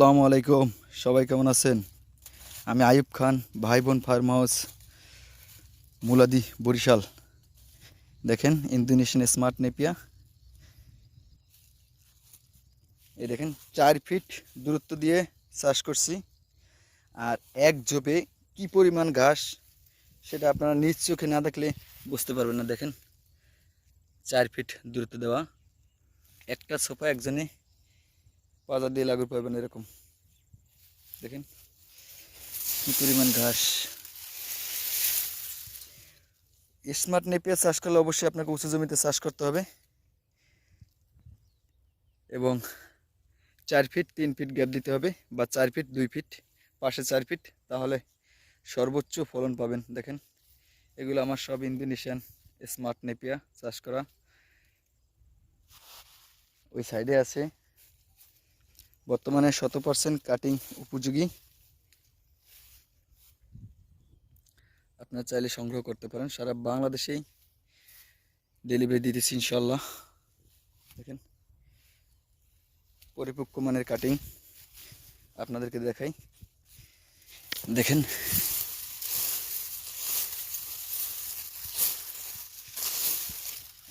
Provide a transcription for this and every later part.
আসসালামু আলাইকুম। সবাই কেমন আছেন? আমি আয়ুব খান ভাই বোন ফার্ম হাউস মুলাদি, বরিশাল। দেখেন, ইন্দোনেশিয়ান স্মার্ট নেপিয়া। এই দেখেন, চার ফিট দূরত্ব দিয়ে চাষ করছি। আর এক ঝোপে কি পরিমাণ ঘাস, সেটা আপনারা নিজ চোখে না দেখলে বুঝতে পারবেন না। দেখেন, চার ফিট দূরত্ব দেওয়া। একটা সোফা একজনে বাজার দিয়ে লাগু পাবেন এরকম। দেখেন কি পরিমাণ ঘাস। স্মার্ট নেপিয়ার চাষ করলে অবশ্যই আপনাকে উঁচু জমিতে চাষ করতে হবে। এবং চার ফিট, তিন ফিট গ্যাপ দিতে হবে বা চার ফিট, দুই ফিট, পাশে চার ফিট, তাহলে সর্বোচ্চ ফলন পাবেন। দেখেন, এগুলো আমার সব ইন্দোনেশিয়ান স্মার্ট নেপিয়া চাষ করা। ওই সাইডে আছে। বর্তমানে শত পার্সেন্ট কাটিং উপযোগী। আপনারা চাইলে সংগ্রহ করতে পারেন। সারা বাংলাদেশেই ডেলিভারি দিতেছি ইনশাল্লাহ দেখেন, পরিপক্ক মানের কাটিং আপনাদেরকে দেখাই। দেখেন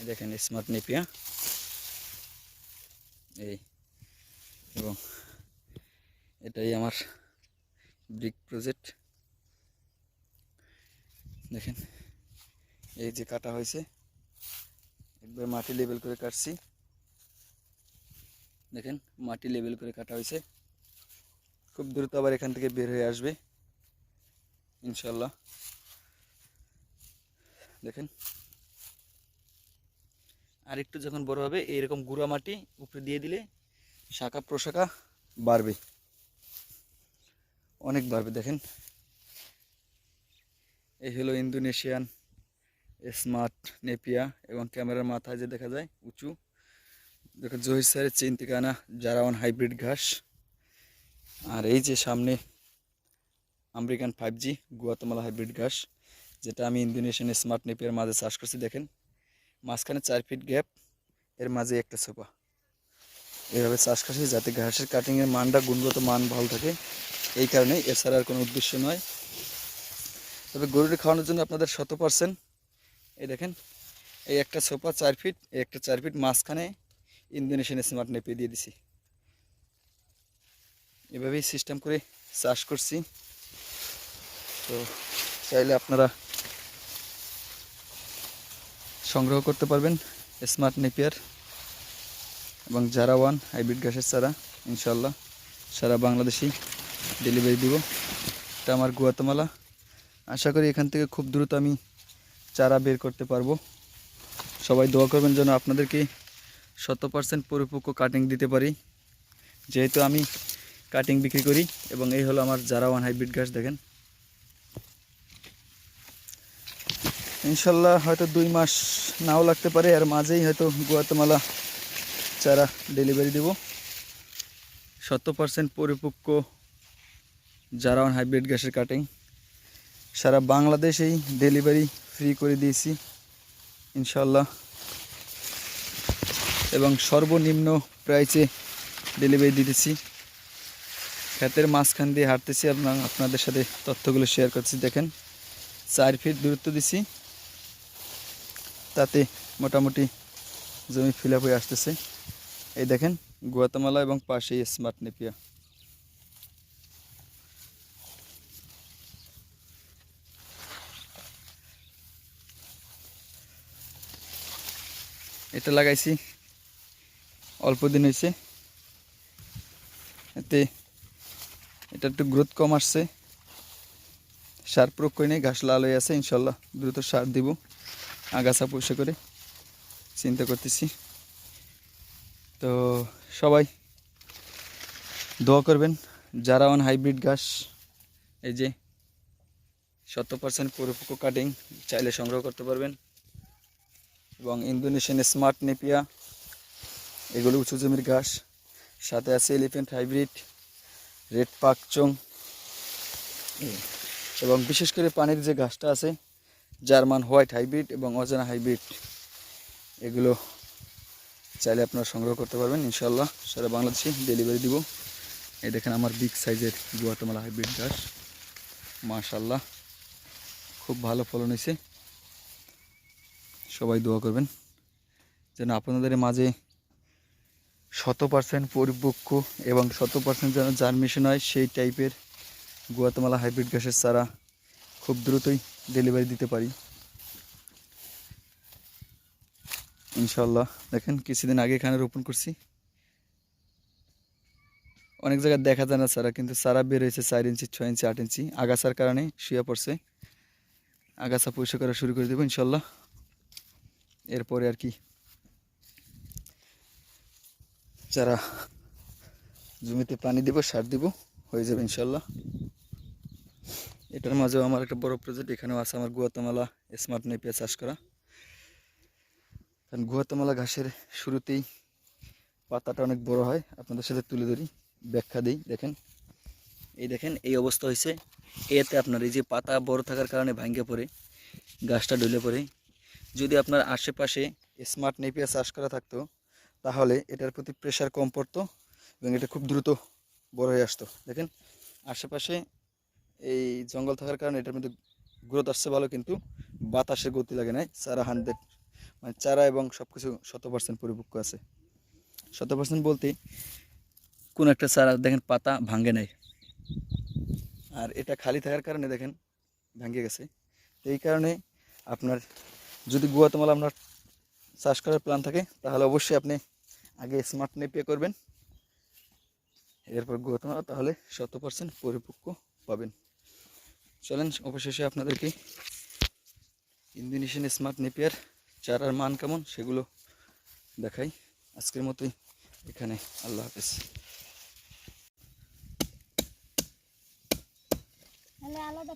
দেখেন স্মার্ট নেপিয়া এই এবং এটাই আমার ব্রিক প্রজেক্ট দেখেন, এই যে কাটা হয়েছে, একবার মাটি লেবেল করে কাটছি। দেখেন, মাটি লেবেল করে কাটা হয়েছে। খুব দ্রুত আবার এখান থেকে বের হয়ে আসবে ইনশাল্লাহ দেখেন আর একটু যখন বড় হবে, এইরকম গুঁড়া মাটি উপরে দিয়ে দিলে শাখা প্রশাখা বাড়বে অনেক বাড়বে দেখেন। এই হলো ইন্দোনেশিয়ান স্মার্ট নেপিয়া এবং ক্যামেরার মাথায় যে দেখা যায়, উঁচু। দেখো, জহির স্যারের চেন থেকে জারাওয়ান হাইব্রিড ঘাস। আর এই যে সামনে American five G Guatemala hybrid ঘাস, যেটা আমি ইন্দোনেশিয়ান স্মার্ট নেপিয়ার মাঝে চাষ করছি, দেখেন। মাঝখানে চার ফিট গ্যাপ এর মাঝে একটা সোপা এভাবে চাষ করছি যাতে ঘাসের কাটিংয়ের মানটা, গুণগত মান ভালো থাকে, এই কারণে এছাড়া আর কোনো উদ্দেশ্য নয়। তবে গরুটি খাওয়ানোর জন্য আপনাদের শত পার্সেন্ট এই দেখেন, এই একটা সোফা চার ফিট এই একটা চার ফিট মাঝখানে ইন্দোনেশিয়ান স্মার্ট নেপে দিয়ে দিছি। এভাবেই সিস্টেম করে চাষ করছি। তো চাইলে আপনারা সংগ্রহ করতে পারবেন স্মার্ট নেপিয়ার এবং যারা ওয়ান হাইব্রিড ঘাসের চারা ইনশাল্লাহ সারা বাংলাদেশেই ডেলিভারি দিব। এটা আমার গুয়াতমালা। আশা করি এখান থেকে খুব দ্রুত আমি চারা বের করতে পারব। সবাই দোয়া করবেন যেন আপনাদেরকে শত পার্সেন্ট পরিপক্ক কাটিং দিতে পারি। যেহেতু আমি কাটিং বিক্রি করি এবং এই হলো আমার যারা ওয়ান হাইব্রিড ঘাস দেখেন। ইনশাল্লাহ হয়তো দুই মাস নাও লাগতে পারে আর মাঝেই হয়তো গুয়াতমালা চারা ডেলিভারি দেব। শত পার্সেন্ট পরিপক্ক জারাওয়ান হাইব্রিড গ্যাসের কাটিং সারা বাংলাদেশেই ডেলিভারি ফ্রি করে দিয়েছি, ইনশাল্লাহ। এবং সর্বনিম্ন প্রাইসে ডেলিভারি দিতেছি। ক্ষেতের মাঝখান দিয়ে হাঁটতেছি আপনার আপনাদের সাথে তথ্যগুলো শেয়ার করছি, দেখেন। চার ফিট দূরত্ব দিছি। তাতে মোটামুটি জমি ফিল আপ হয়ে আসতেছে। এই দেখেন, গুয়াতামালা এবং পাশেই স্মার্ট নেপিয়া এটা লাগাইছি, অল্প দিন হয়েছে এতে এটা একটু গ্রোথ কম আসছে। সার প্রয়োগ করে নেই ঘাস লাল হয়ে আছে, ইনশাল্লাহ দ্রুত সার দিব। আগাছা পয়সা করে চিন্তা করতেছি। তো সবাই দোয়া করবেন, যারা অন হাইব্রিড ঘাস এই যে শত পার্সেন্ট পরিপক্ক কাটিং চাইলে সংগ্রহ করতে পারবেন। এবং ইন্দোনেশিয়ান স্মার্ট নেপিয়া এগুলো উঁচু জমির ঘাস সাথে আছে এলিফেন্ট হাইব্রিড রেড পাকচং এবং বিশেষ করে পানির যে ঘাসটা আছে জার্মান হোয়াইট হাইব্রিড এবং অজানা হাইব্রিড এগুলো চাইলে আপনারা সংগ্রহ করতে পারবেন ইনশাল্লাহ সারা বাংলাদেশে ডেলিভারি দিব। এই দেখেন আমার বিগ সাইজের গুয়াতেমালা হাইব্রিড ঘাস মাশাল্লাহ খুব ভালো ফলন হয়েছে। সবাই দোয়া করবেন। যেন আপনাদের মাঝে শত পার্সেন্ট পরিপক্ক এবং শত পার্সেন্ট যেন জার্মিশন হয়, সেই টাইপের গুয়াতেমালা হাইব্রিড ঘাসের চারা খুব দ্রুতই ডেলিভারি দিতে পারি। ইনশাল্লাহ দেখেন, কিছুদিন আগে এখানে রোপণ করছি। অনেক জায়গায় দেখা যায় না সারা, কিন্তু সারা বের হয়েছে চার ইঞ্চি, ছয় ইঞ্চি, আট ইঞ্চি। আগাছার কারণে শুয়ে পড়ছে। আগাছা পরিষ্কার করা শুরু করে দেবো ইনশাল্লাহ এরপরে আর কি। যারা জমিতে পানি দেবো, সার দেবো, হয়ে যাবে ইনশাল্লাহ এটার মাঝেও আমার একটা বড় প্রজেক্ট এখানেও আছে আমার গুয়াতামালা স্মার্ট নেপিয়া চাষ করা। কারণ গুয়াতামালা ঘাসের শুরুতেই পাতাটা অনেক বড় হয়। আপনাদের সাথে তুলে ধরি, ব্যাখ্যা দিই, দেখেন। এই দেখেন, এই অবস্থা হয়েছে। এতে আপনার এই যে পাতা বড় থাকার কারণে ভাঙ্গে পড়ে গাছটা ডলে পড়ে। যদি আপনার আশেপাশে স্মার্ট নেপিয়া চাষ করা থাকতো, তাহলে এটার প্রতি প্রেশার কম পড়তো এবং এটা খুব দ্রুত বড় হয়ে আসতো। দেখেন, আশেপাশে এই জঙ্গল থাকার কারণে এটার মধ্যে গ্রোথ আসছে ভালো, কিন্তু বাতাসের গতি লাগে নাই। চারা হান্ড্রেড মানে চারা এবং সব কিছু শত পার্সেন্ট পরিপক্ক আছে। শত পার্সেন্ট বলতে কোন একটা চারা দেখেন পাতা ভাঙ্গে নেয় আর এটা খালি থাকার কারণে দেখেন ভাঙ্গে গেছে। এই কারণে আপনার যদি গুয়াতমালা আপনার চাষ করার প্ল্যান থাকে, তাহলে অবশ্যই আপনি আগে স্মার্ট নেপিয়ে করবেন। এরপর গুয়াতমালা তাহলে শত পার্সেন্ট পরিপক্ক পাবেন। চলেন অবশেষে আপনাদেরকে ইন্দোনেশিয়ান স্মার্ট নেপিয়ার চারার মান কেমন সেগুলো দেখাই। আজকের মতোই এখানে। আল্লাহ হাফেজ। আলাদা